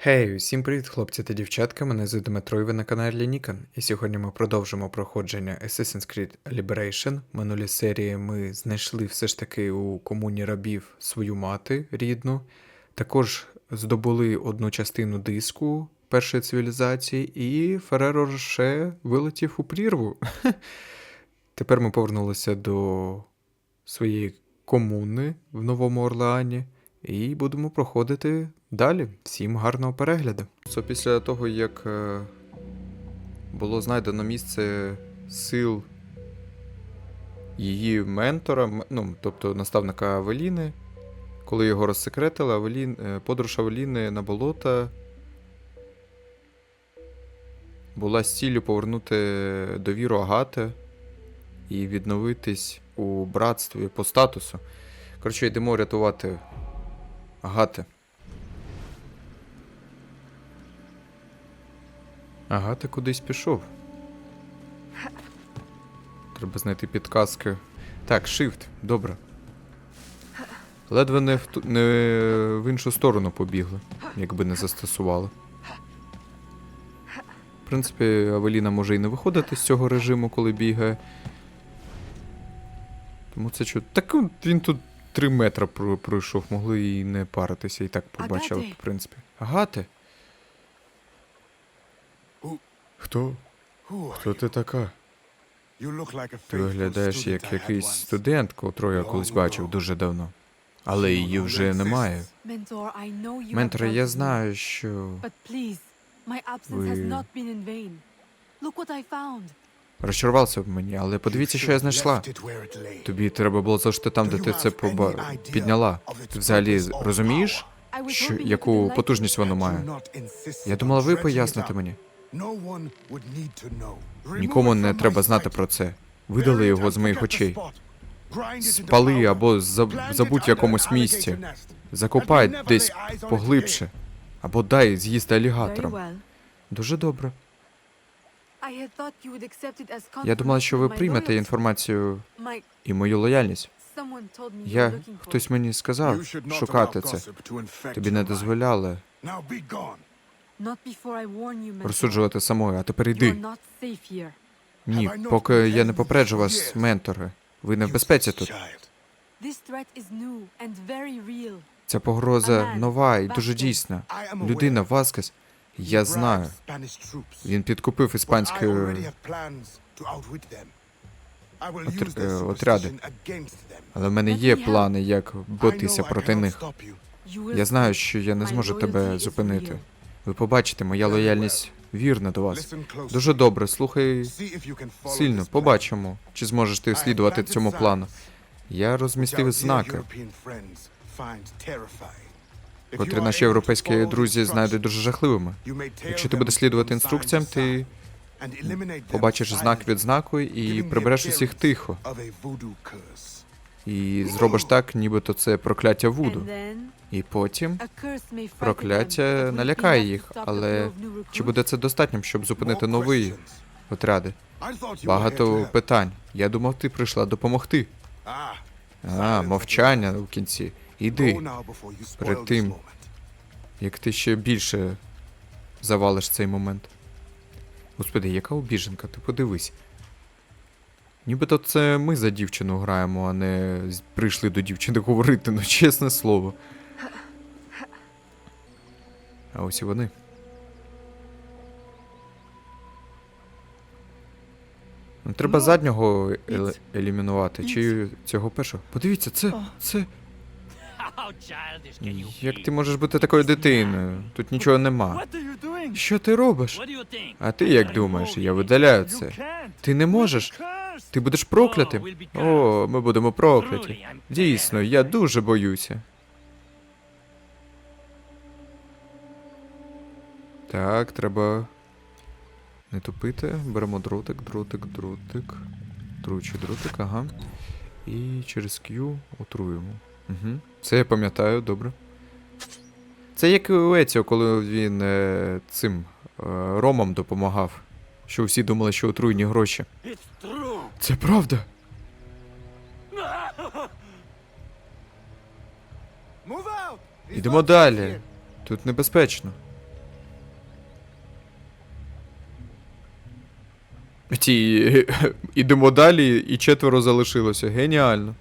Хей, усім привіт, хлопці та дівчатка. Мене звуть Дмитро і ви на каналі Нікан. І сьогодні ми продовжимо проходження Assassin's Creed Liberation. В минулій серії ми знайшли все ж таки у комуні рабів свою мати рідну. Також здобули одну частину диску першої цивілізації, і Фереро Роше вилетів у прірву. Тепер ми повернулися до своєї комуни в Новому Орлеані. І будемо проходити далі. Всім гарного перегляду. Це після того, як е, було знайдено місце сил її ментора, ну, тобто наставника Авеліни, коли його розсекретили, Авелін, е, подорож Авеліни на болота була з ціллю повернути довіру Агати і відновитись у братстві по статусу. Коротше, йдемо рятувати Агати. Агата кудись пішов. Треба знайти підказки. Так, shift, добре. Ледве не в, ту- не в іншу сторону побігли, якби не застосували. В принципі, Авеліна може і не виходити з цього режиму, коли бігає. Тому це чу. Так він тут 3 метри пройшов, могли і не паритися, і так побачили, в принципі. Агати? У- Хто? Хто ти така? Ти виглядаєш як якийсь студент, котрого я колись бачив дуже давно. Але її вже немає. Менторе, я знаю, що. Ви-. Розчарувався в мені, але подивіться, що я знайшла. Тобі треба було залишити там, де ти це поба... підняла. Ти взагалі розумієш, що, яку потужність воно має? Я думала, ви поясните мені. No one would need to know. Remove Нікому не треба знати про це. Видали його з моїх очей. Спали або забудь в якомусь місці. Закопай десь поглибше. Або дай з'їсти алігатором. Дуже добре. Я думала, що ви приймете інформацію і мою лояльність. Я хтось мені сказав шукати це. Тобі не дозволяли розсуджувати самою, а тепер йди. not safe here. Ні, поки я не попереджу вас, ментори. Ви не в безпеці тут. Child. This threat is new and very real. Ця погроза нова і дуже дійсна. I am aware. Людина Васкес, я знаю. Він підкупив іспанські е, отряди. Але в мене є плани, як I битися проти них. Я знаю, що я не зможу тебе зупинити. Ви побачите, моя лояльність вірна до вас. Дуже добре, слухай сильно. Побачимо, чи зможеш ти слідувати цьому плану. Я розмістив знаки, котрі наші європейські друзі знайдуть дуже жахливими. Якщо ти будеш слідувати інструкціям, ти побачиш знак від знаку і прибереш усіх тихо. І зробиш так, нібито це прокляття Вуду. І потім Прокляття налякає їх, але чи буде це достатнім, щоб зупинити нові отряди? Багато питань. Я думав, ти прийшла допомогти. Ah, А, мовчання у кінці. Іди, перед тим. як ти ще більше завалиш цей момент. Господи, яка обіженка, ти подивись. Нібито це ми за дівчину граємо, а не прийшли до дівчини говорити, ну чесне слово. А ось і вони. Ну, Треба Ну, заднього еле- елімінувати, чи цього першого. Подивіться, це. Це. Як ти можеш бути такою дитиною? Тут нічого нема. Що ти робиш? А ти як думаєш? Я видаляю це. Ти не можеш. Ти будеш проклятим. О, ми будемо прокляті. Дійсно, я дуже боюся. Так, треба не тупити. Беремо дротик, дротик, дротик. Тручий дротик, ага. І через Q отруємо. Угу. Це я пам'ятаю, добре. Це як у Еціо, коли він е, цим е, Ромам допомагав. Що всі думали, що отруйні гроші. Це правда. Йдемо далі. Тут небезпечно. Ті, Ідемо далі, і четверо залишилося. Геніально.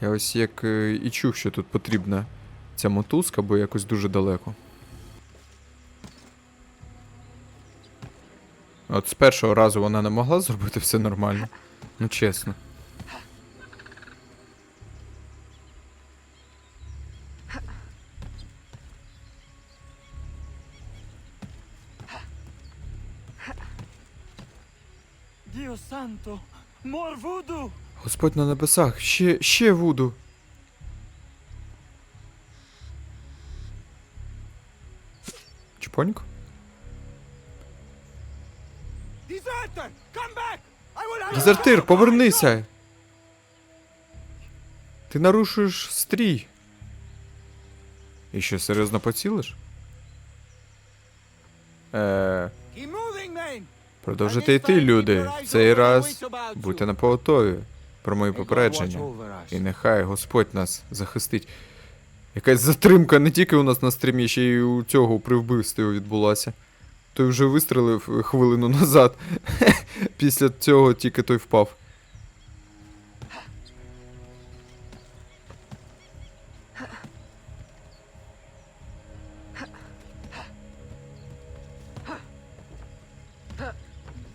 Я ось як е, і чув, що тут потрібна ця мотузка, бо якось дуже далеко. От з першого разу вона не могла зробити все нормально. Ну чесно. Господь на небесах, ще, ще Вуду. Чпоньк? Дезертир, повернися! Ти нарушуєш стрій. І що, серйозно поцілиш? Е, продовжуйте йти, люди. В цей раз будьте на поготові про мої попередження. І нехай Господь нас захистить. Якась затримка не тільки у нас на стрімі, ще й у цього при вбивстві відбулася. Той вже вистрелив хвилину назад. Після цього тільки той впав.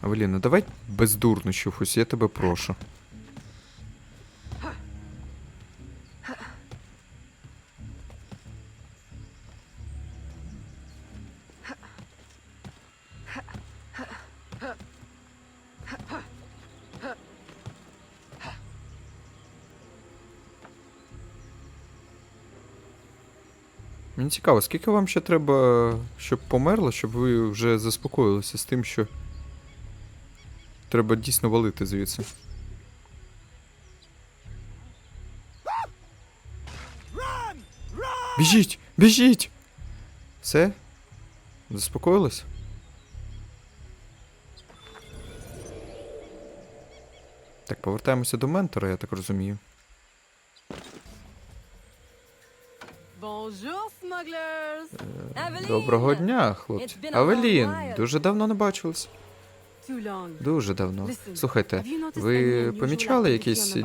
Авеліна, давай без дурнощів, ось я тебе прошу. Цікаво, скільки вам ще треба, щоб померло, щоб ви вже заспокоїлися з тим, що треба дійсно валити звідси. Біжіть! Біжіть! Все? Заспокоїлись? Так, повертаємося до ментора, я так розумію. Доброго дня, хлопці. It's been a long Авелін, дуже давно не бачились. Дуже давно. Слухайте, have you noticed any ви помічали якісь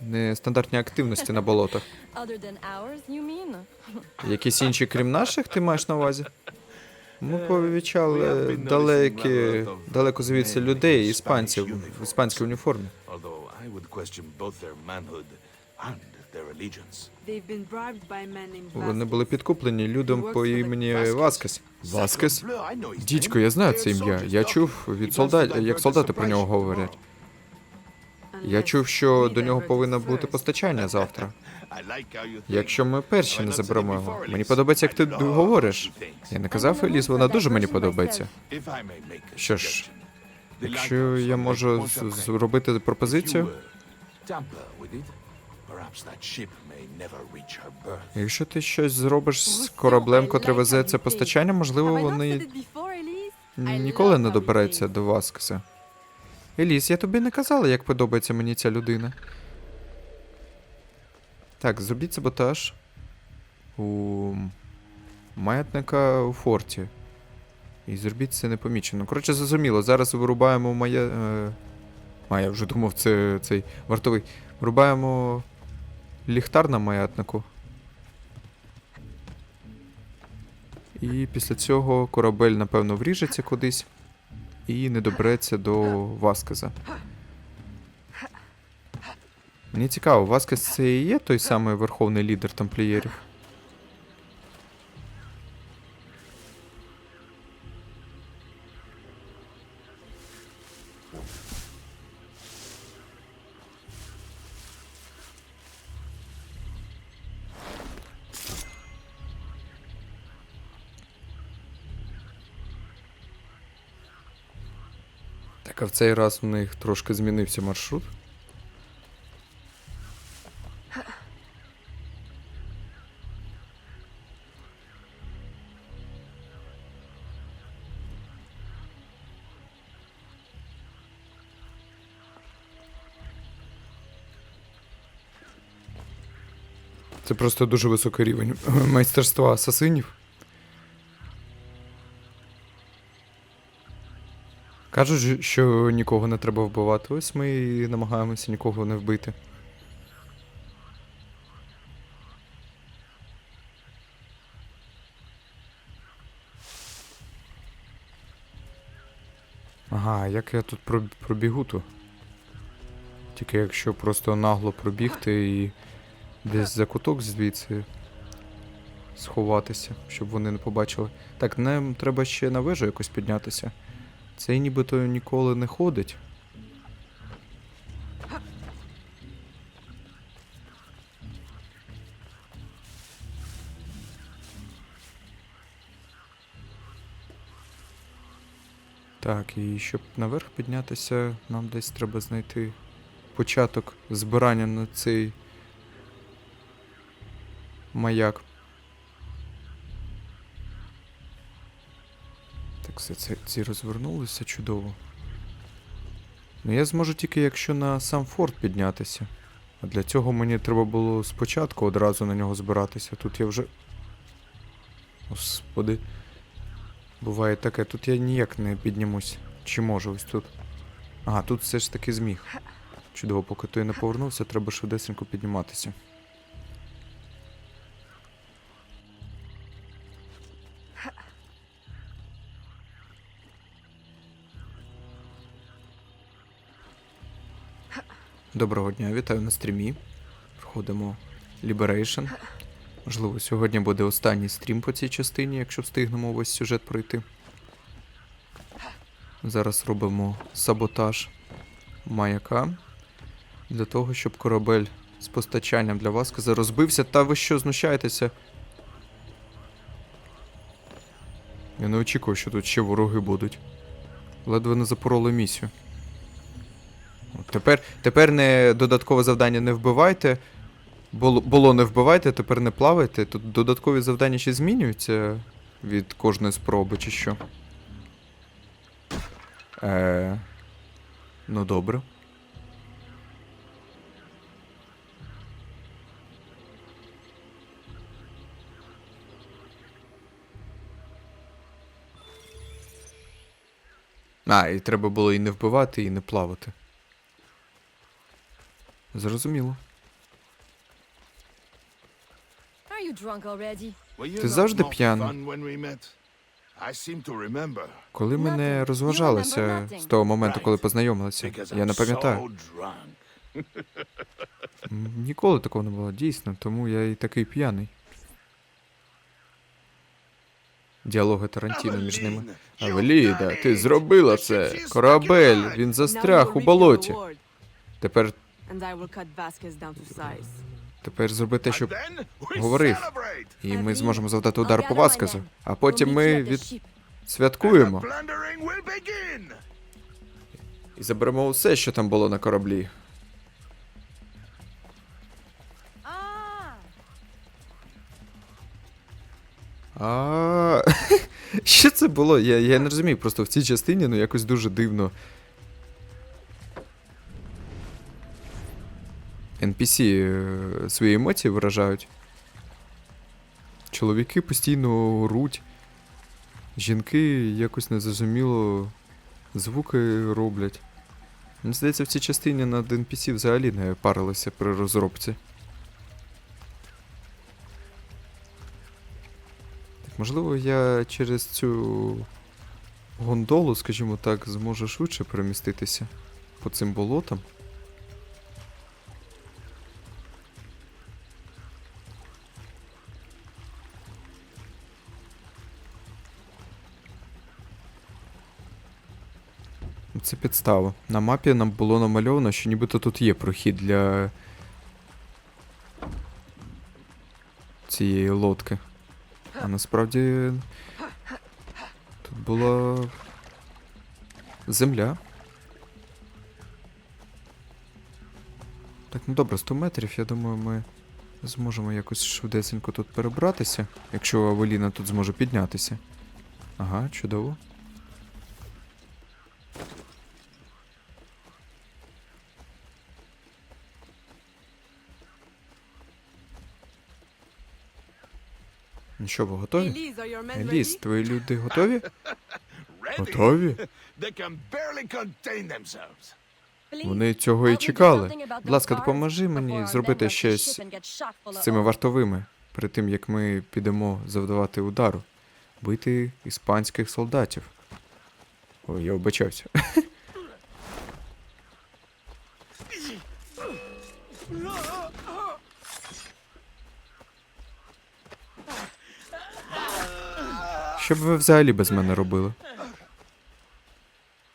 нестандартні активності на болотах? Other than ours, you mean? Якісь інші, крім наших, ти маєш на увазі? Ми помічали далекі, далеко звідси людей, іспанців в іспанській уніформі. Вони Vasquez. були підкуплені людям по імені Васкес. Васкес? Дідько, name. я знаю це ім'я. soldiers, Я чув від солдат, як солдати про нього говорять. Я чув, що we до нього повинно бути first. постачання завтра. I like how you think. Якщо ми перші не заберемо його. Мені подобається, як ти говориш. Я не казав Еліс, вона дуже мені подобається. Що ж, Якщо я можу зробити пропозицію, tamper with it, perhaps that ship may never reach her berth. якщо ти щось зробиш з кораблем, котрий везе це постачання, можливо, вони ніколи не добереться до Васкеса. Еліс, я тобі не казала, як подобається мені ця людина. Так, зробіть саботаж у маятника у форті. І зробіть це непомічено. Коротше, зрозуміло, зараз вирубаємо має. Е... А, я вже думав, це цей вартовий. Вирубаємо ліхтар на маятнику. І після цього корабель, напевно, вріжеться кудись і не добереться до Васкеза. Мені цікаво, Васкес це і є той самий верховний лідер тамплієрів? Цей раз у них трошки змінився маршрут. Це просто дуже високий рівень майстерства асасинів. Кажуть, що нікого не треба вбивати. Ось ми і намагаємося нікого не вбити. Ага, як я тут пробігу то? Тільки якщо просто нагло пробігти і десь за куток звідси сховатися, щоб вони не побачили. Так, нам треба ще на вежу якось піднятися. Цей нібито ніколи не ходить. Так, і щоб наверх піднятися, нам десь треба знайти початок збирання на цей маяк. Так, все це ці розвернулися чудово. Ну я зможу тільки якщо на сам форт піднятися. А для цього мені треба було спочатку одразу на нього збиратися. Тут я вже. Господи. Буває таке, тут я ніяк не піднімусь. Чи можу ось тут? Ага, тут все ж таки зміг. Чудово, поки той не повернувся, треба швидесенько підніматися. Доброго дня, вітаю на стрімі. Проходимо Liberation. Можливо, сьогодні буде останній стрім по цій частині, якщо встигнемо весь сюжет пройти. Зараз робимо саботаж маяка для того, щоб корабель з постачанням для вас розбився. Та ви що, знущаєтеся? Я не очікував, що тут ще вороги будуть. Ледве не запороли місію. Тепер, тепер не додаткове завдання не вбивайте. Було, було не вбивайте, тепер не плавайте. Тут додаткові завдання ще змінюються від кожної спроби, чи що. Е, ну добре. А, і треба було і не вбивати, і не плавати. I seem to remember. Коли ми не розважалися з того моменту, коли познайомилися. Я не пам'ятаю. Ніколи такого не було, дійсно, тому я і такий п'яний. Діалоги Тарантіно між ними. Авеліда, ти зробила це. Корабель, він застряг у болоті. Тепер, And I will cut Vasquez down to size. тепер зроби те, щоб говорив. І ми зможемо завдати удар по Васкезу. А потім ми від... святкуємо The plundering will begin. і заберемо усе, що там було на кораблі. А що це було? Я, я не розумію, просто в цій частині ну якось дуже дивно. NPC е, свої емоції виражають. Чоловіки постійно оруть. Жінки якось незрозуміло звуки роблять. Мені здається, в цій частині над NPC взагалі не парилися при розробці. Так, можливо, я через цю гондолу, скажімо так, зможу швидше переміститися по цим болотам. Це підстава. На мапі нам було намальовано, що нібито тут є прохід для цієї лодки. А насправді тут була земля. Так, ну добре, 100 метрів, я думаю, ми зможемо якось швидесенько тут перебратися, якщо Авеліна тут зможе піднятися. Ага, чудово. Ну що, ви готові? Ready? твої люди готові? Готові? Вони цього і чекали. Будь ласка, допоможи мені зробити щось з цими вартовими, перед тим як ми підемо завдавати удару. Бити іспанських солдатів. Ой, я обачався. Б ви взагалі без мене робили?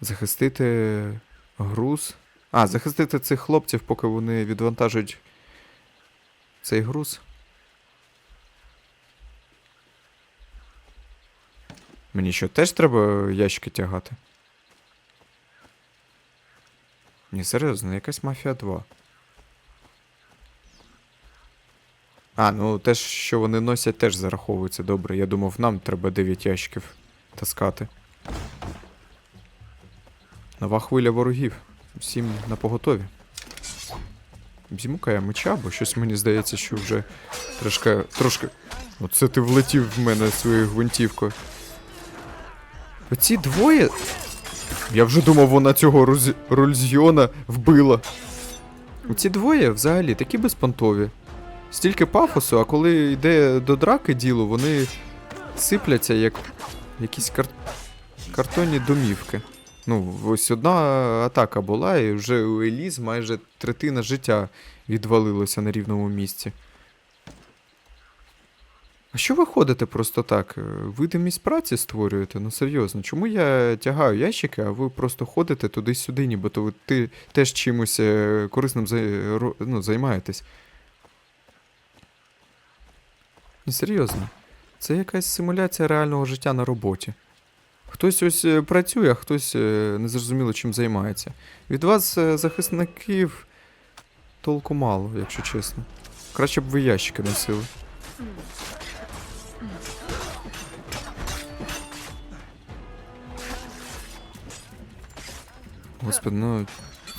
Захистити груз. А, захистити цих хлопців, поки вони відвантажують цей груз. Мені що, теж треба ящики тягати? Ні, серйозно, якась мафія 2. А, ну те, що вони носять, теж зараховується добре. Я думав, нам треба 9 ящиків таскати. Нова хвиля ворогів. Всім на поготові. Візьму-ка я меча, бо щось мені здається, що вже трошки. трошки. Оце ти влетів в мене своєю гвинтівкою. Оці двоє. Я вже думав, вона цього Рузь... Рульзьйона вбила. Оці двоє взагалі такі безпонтові. Стільки пафосу, а коли йде до драки діло, вони сипляться як якісь кар... картонні домівки. Ну, ось одна атака була, і вже у Еліз майже третина життя відвалилося на рівному місці. А що ви ходите просто так? Видимість праці створюєте? Ну серйозно, чому я тягаю ящики, а ви просто ходите туди-сюди, нібито ви ти теж чимось е, корисним ну, займаєтесь? Ні, серйозно. Це якась симуляція реального життя на роботі. Хтось ось е, працює, а хтось е, незрозуміло чим займається. Від вас, е, захисників, толку мало, якщо чесно. Краще б ви ящики носили. Господи, ну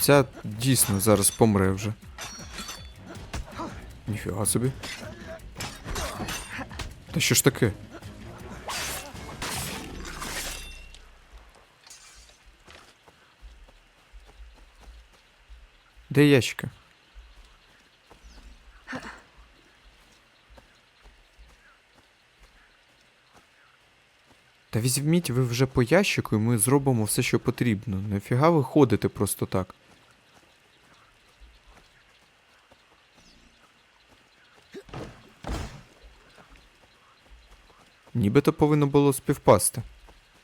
ця дійсно зараз помре вже. Ніфіга собі. Та що ж таке? Де ящики? Та візьміть ви вже по ящику, і ми зробимо все, що потрібно. Нафіга ви ходите просто так. Нібито повинно було співпасти.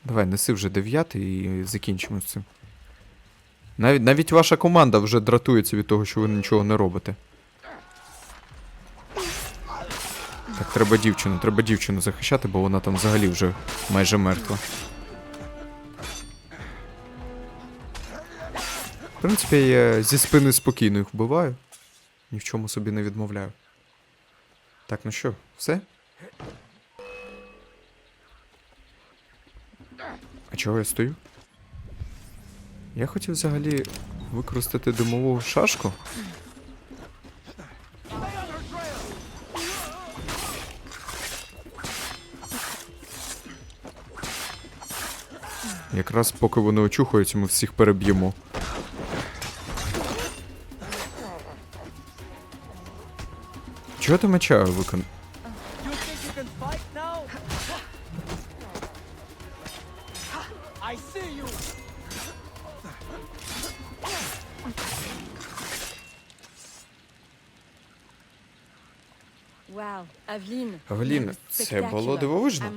Давай, неси вже дев'ятий і закінчимо з цим. Навіть, навіть ваша команда вже дратується від того, що ви нічого не робите. Так, треба дівчину, треба дівчину захищати, бо вона там взагалі вже майже мертва. В принципі, я зі спини спокійно їх вбиваю. Ні в чому собі не відмовляю. Так, ну що, все? А чого я стою? Я хотів взагалі використати димову шашку. Якраз поки вони очухаються, ми всіх переб'ємо. Чого ти меча викон... Авелін, це було дивовижно.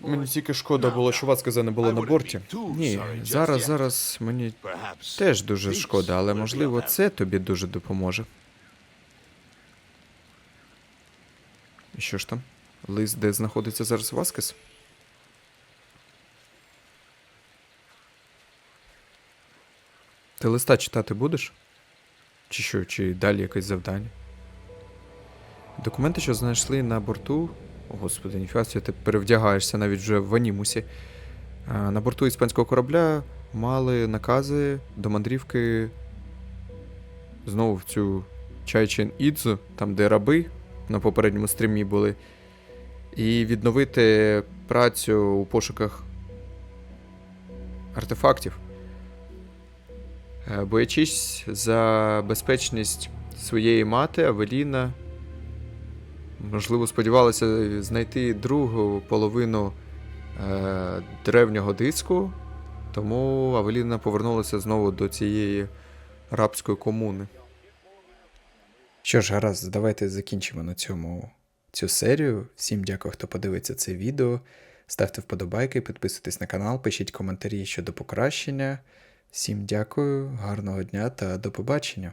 Мені тільки шкода було, що Васкеза не було на борті. Ні, зараз, зараз мені теж дуже шкода, але можливо це тобі дуже допоможе. І що ж там? Лист, де знаходиться зараз Васкес? Ти листа читати будеш? Чи що, чи далі якесь завдання? Документи, що знайшли на борту. О, господи, ніфіга, ти перевдягаєшся навіть вже в анімусі. На борту іспанського корабля мали накази до мандрівки знову в цю Чайчен Ідзу, там де раби на попередньому стрімі були, і відновити працю у пошуках артефактів. Е, Боячись за безпечність своєї мати, Авеліна, можливо, сподівалася знайти другу половину е, древнього диску, тому Авеліна повернулася знову до цієї рабської комуни. Що ж, гаразд, давайте закінчимо на цьому цю серію. Всім дякую, хто подивиться це відео. Ставте вподобайки, підписуйтесь на канал, пишіть коментарі щодо покращення. Всім дякую, гарного дня та до побачення.